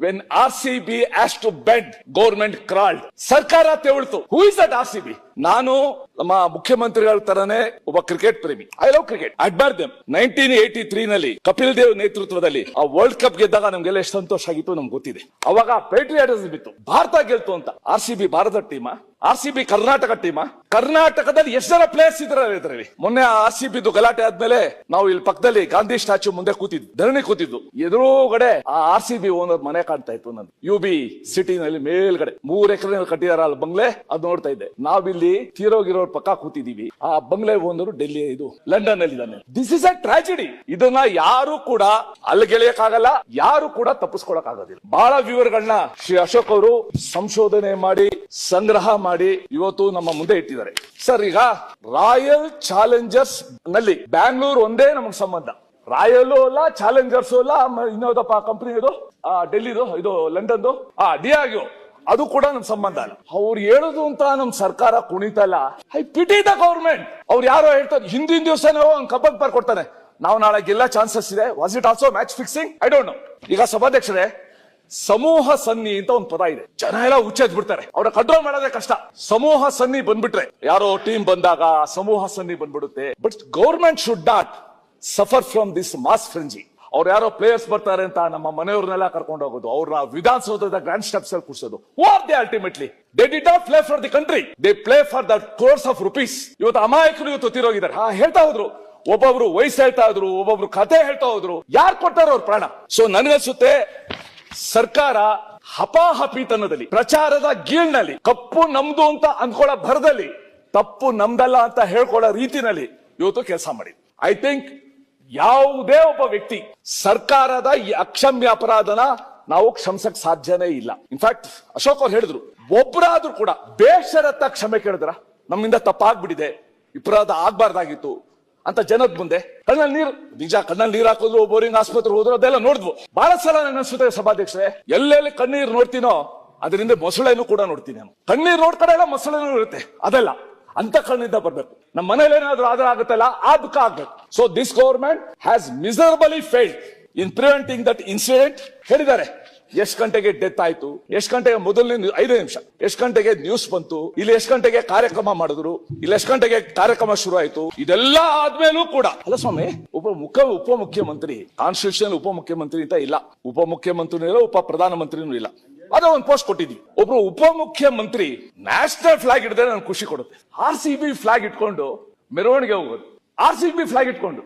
when R C B as to bed government crawled ಸರ್ಕಾರ ತೆವಳ್ತು who is that R C B ನಾನು ನಮ್ಮ ಮುಖ್ಯಮಂತ್ರಿಗಳ ತರನೇ ಒಬ್ಬ ಕ್ರಿಕೆಟ್ ಪ್ರೇಮಿ. ಐ ಲವ್ ಕ್ರಿಕೆಟ್ ಅಡ್ಬಾರ್ ದೆಮ್ ನೈನ್ಟೀನ್ ಏಟಿ ತ್ರೀ ನಲ್ಲಿ ಕಪಿಲ್ ದೇವ್ ನೇತೃತ್ವದಲ್ಲಿ ಆ ವರ್ಲ್ಡ್ ಕಪ್ ಗೆದ್ದಾಗ ನಮ್ಗೆಲ್ಲ ಎಷ್ಟು ಸಂತೋಷ ಆಗಿತ್ತು ನಮ್ಗೆ ಗೊತ್ತಿದೆ. ಅವಾಗ ಪೇಟ್ರಿಯಾಟಿಸಮ್ ಬಿತ್ತು ಭಾರತ ಗೆಲ್ತು ಅಂತ. R C B Bharat ಟೀಮಾ R C B Karnataka team ಕರ್ನಾಟಕದಲ್ಲಿ ಎಷ್ಟು ಜನ ಪ್ಲೇಯರ್ಸ್ ಇದ್ರೆ ಇದರಲ್ಲಿ? ಮೊನ್ನೆ ಆರ್ ಸಿ ಬಿದು ಗಲಾಟೆ ಆದ್ಮೇಲೆ ನಾವು ಇಲ್ಲಿ ಪಕ್ಕದಲ್ಲಿ ಗಾಂಧಿ ಸ್ಟ್ಯಾಚ್ಯೂ ಮುಂದೆ ಕೂತಿದ್ವಿ. ಧರಣಿ ಕೂತಿದ್ದು ಎದುರುಗಡೆ ಆ ಆರ್ ಸಿ ಬಿ ಓನರ್ ಮನೆ ಕಾಣ್ತಾ ಇತ್ತು ನಂದು. ಯು ಬಿ ಸಿಟಿನಲ್ಲಿ ಮೇಲ್ಗಡೆ ಮೂರ್ ಎಕರೆ ಕಟ್ಟಿದಾರ ಅಲ್ಲಿ ಬಂಗ್ಲೆ. ಅದ್ ನೋಡ್ತಾ ಇದ್ದೆ. ನಾವಿಲ್ಲಿ ತೀರೋಗಿರೋರ್ ಪಕ್ಕ ಕೂತಿದೀವಿ. ಆ ಬಂಗ್ಲೆ ಓನರು ಡೆಲ್ಲಿ ಇದು ಲಂಡನ್ ಅಲ್ಲಿ ಇದ್ದಾನೆ ದಿಸ್ ಇಸ್ ಅ ಟ್ರಾಜಿಡಿ ಇದನ್ನ ಯಾರು ಕೂಡ ಅಲ್ಲಿಗೆಳೆಯಕ್ಕಾಗಲ್ಲ ಯಾರು ಕೂಡ ತಪ್ಪಿಸ್ಕೊಳಕ್ ಆಗೋದಿಲ್ಲ ಬಹಳ ವಿವರಗಳನ್ನ ಶ್ರೀ ಅಶೋಕ್ ಅವರು ಸಂಶೋಧನೆ ಮಾಡಿ, ಸಂಗ್ರಹ ಮಾಡಿ ಇವತ್ತು ನಮ್ಮ ಮುಂದೆ ಇಟ್ಟಿದ್ದಾರೆ. ಸರ್ ಈಗ ರಾಯಲ್ ಚಾಲೆಂಜರ್ಸ್ನಲ್ಲಿ ಬ್ಯಾಂಗ್ಳೂರ್ ಒಂದೇ ನಮಗ್ ಸಂಬಂಧ. ರಾಯಲ್ ಅಲ್ಲ ಚಾಲೆಂಜರ್ಸ್ ಅಲ್ಲ ಇನ್ನೋದಪ್ಪ ಕಂಪ್ನಿ ಇದು? ಡೆಲ್ಲಿದು, ಇದು ಲಂಡನ್ದು? ಆ ಡಿಯಾಗ್ಯೋ ಅದು ಕೂಡ ನಮ್ ಸಂಬಂಧ ಅಲ್ಲ. ಅವ್ರು ಹೇಳುದು ಅಂತ ನಮ್ ಸರ್ಕಾರ ಕುಣಿತಲ್ಲ ಐ ಪಿಟಿ ದ ಗೌರ್ಮೆಂಟ್ ಅವ್ರು ಯಾರೋ ಹೇಳ್ತಾರೆ, ಹಿಂದಿನ ದಿವಸನೇ ಒಂದು ಕಬ್ಬಕ್ ಪಾರ್ ಕೊಡ್ತಾನೆ ನಾವು ನಾಳೆ ಗೆಲ್ಲ ಚಾನ್ಸಸ್ ಇದೆ. Was it also match fixing I don't know ಈಗ ಸಭಾಧ್ಯಕ್ಷರೇ, ಸಮೂಹ ಸನ್ನಿ ಅಂತ ಒಂದು ಪದ ಇದೆ. ಜನ ಎಲ್ಲ ಹುಚ್ಚೆದ್ ಬಿಡ್ತಾರೆ. ಅವ್ರ ಕಂಟ್ರೋಲ್ ಮಾಡೋದೇ ಕಷ್ಟ. ಸಮೂಹ ಸನ್ನಿ ಬಂದ್ಬಿಟ್ರೆ, ಯಾರೋ ಟೀಮ್ ಬಂದಾಗ ಸಮೂಹ ಸನ್ನಿ ಬಂದ್ಬಿಡುತ್ತೆ. But government should not suffer from this mass frenzy ಅವ್ರು ಯಾರೋ ಪ್ಲೇಯರ್ಸ್ ಬರ್ತಾರೆ ಅಂತ ನಮ್ಮ ಮನೆಯವ್ರನ್ನೆಲ್ಲ ಕರ್ಕೊಂಡು ಹೋಗೋದು. ಅವ್ರ ವಿಧಾನಸೌಧದ ಗ್ರ್ಯಾಂಡ್ ಸ್ಟೆಪ್ಸ್ ಅಲ್ಲಿ ಕೂರ್ಸೋದು. Are they ultimately they did not play for the country they play for the cause of rupees ಇವತ್ತು ಅಮಾಯಕರು ಇವತ್ತು ತಿರೋಗಿದ್ದಾರೆ. ಹಾ, ಹೇಳ್ತಾ ಹೋದ್ರು. ಒಬ್ಬೊಬ್ರು ವಯಸ್ಸು ಹೇಳ್ತಾ ಇದ್ರು ಒಬ್ಬೊಬ್ರು ಕತೆ ಹೇಳ್ತಾ ಹೋದ್ರು. ಯಾರು ಕೊಡ್ತಾರೋ ಅವ್ರ ಪ್ರಾಣ? ಸೊ ನನಗನ್ಸುತ್ತೆ ಸರ್ಕಾರ ಹಪಾಹಪಿತನದಲ್ಲಿ, ಪ್ರಚಾರದ ಗೀಳ್ನಲ್ಲಿ, ಕಪ್ಪು ನಮ್ದು ಅಂತ ಅನ್ಕೊಳ್ಳೋ ಭರದಲ್ಲಿ, ತಪ್ಪು ನಮ್ದಲ್ಲ ಅಂತ ಹೇಳ್ಕೊಳ್ಳೋ ರೀತಿನಲ್ಲಿ ಇವತ್ತು ಕೆಲಸ ಮಾಡಿ ಐ ಥಿಂಕ್ ಯಾವುದೇ ಒಬ್ಬ ವ್ಯಕ್ತಿ ಸರ್ಕಾರದ ಈ ಅಕ್ಷಮ್ಯ ಅಪರಾಧನ ನಾವು ಕ್ಷಮಿಸಕ್ ಸಾಧ್ಯನೇ ಇಲ್ಲ. ಇನ್ಫ್ಯಾಕ್ಟ್ ಅಶೋಕ್ ಅವ್ರು ಹೇಳಿದ್ರು ಒಬ್ಬರಾದ್ರೂ ಕೂಡ ಬೇಷರತ್ತ ಕ್ಷಮೆ ಕೇಳಿದ್ರ? ನಮ್ಮಿಂದ ತಪ್ಪಾಗ್ಬಿಟ್ಟಿದೆ ಅಪರಾಧ ಆಗ್ಬಾರ್ದಾಗಿತ್ತು ಅಂತ ಜನದ ಮುಂದೆ. ಕಣ್ಣಲ್ಲಿ ನೀರು, ನಿಜ ಕಣ್ಣಲ್ಲಿ ನೀರು ಹಾಕಿದ್ರು, ಬೋರಿಂಗ್ ಆಸ್ಪತ್ರೆ ಹೋದ್ರು, ಅದೆಲ್ಲ ನೋಡಿದ್ವು. ಬಹಳ ಸಲ ನನ್ನ ಅನ್ಸುತ್ತೆ ಸಭಾಧ್ಯಕ್ಷರೇ, ಎಲ್ಲೆಲ್ಲಿ ಕಣ್ಣೀರು ನೋಡ್ತೀನೋ, ಅದರಿಂದ ಮೊಸಳೆನೂ ಕೂಡ ನೋಡ್ತೀನಿ ನಾನು. ಕಣ್ಣೀರು ನೋಡ್ಕಡೆ ಎಲ್ಲ ಮೊಸಳೆನೂ ಇರುತ್ತೆ. ಅದೆಲ್ಲ ಅಂತ ಬರ್ಬೇಕು. ನಮ್ಮ ಮನೇಲಿ ಏನಾದ್ರೂ ಆದ್ರೆ ಆಗುತ್ತಲ್ಲ ಆ ದುಃಖ ಆಗ್ಬೇಕು. So this government has miserably failed in preventing that incident ಹೇಳಿದ್ದಾರೆ, ಎಷ್ಟು ಗಂಟೆಗೆ ಡೆತ್ ಆಯ್ತು? ಎಷ್ಟು ಗಂಟೆಗೆ ಮೊದಲನೇ ಐದು ನಿಮಿಷ? ಎಷ್ಟು ಗಂಟೆಗೆ ನ್ಯೂಸ್ ಬಂತು? ಇಲ್ಲಿ ಎಷ್ಟು ಗಂಟೆಗೆ ಕಾರ್ಯಕ್ರಮ ಮಾಡಿದ್ರು? ಇಲ್ಲಿ ಎಷ್ಟು ಗಂಟೆಗೆ ಕಾರ್ಯಕ್ರಮ ಶುರು ಆಯ್ತು ಇದೆಲ್ಲ ಆದ್ಮೇಲೂ ಕೂಡ ಅಲ್ಲ ಸ್ವಾಮಿ ಮುಖ್ಯ ಉಪ ಉಪಮುಖ್ಯಮಂತ್ರಿ ಕಾನ್ಸ್ಟಿಟ್ಯೂಷನ್ ಉಪಮುಖ್ಯಮಂತ್ರಿ ಅಂತ ಇಲ್ಲ. ಉಪ ಮುಖ್ಯಮಂತ್ರಿನೂ ಇಲ್ಲ, ಉಪ ಪ್ರಧಾನಮಂತ್ರಿನೂ ಇಲ್ಲ. ಅದ ಒಂದು ಪೋಸ್ಟ್ ಕೊಟ್ಟಿದ್ವಿ. ಒಬ್ರು ಉಪಮುಖ್ಯಮಂತ್ರಿ ನ್ಯಾಷನಲ್ ಫ್ಲಾಗ್ ಹಿಡಿದ್ರೆ ನನ್ಗೆ ಖುಷಿ ಕೊಡುತ್ತೆ. ಆರ್ ಸಿ ಬಿ ಫ್ಲಾಗ್ ಇಟ್ಕೊಂಡು, ಮೆರವಣಿಗೆ ಹೋಗೋದು. ಆರ್ ಸಿ ಬಿ ಫ್ಲಾಗ್ ಇಟ್ಕೊಂಡು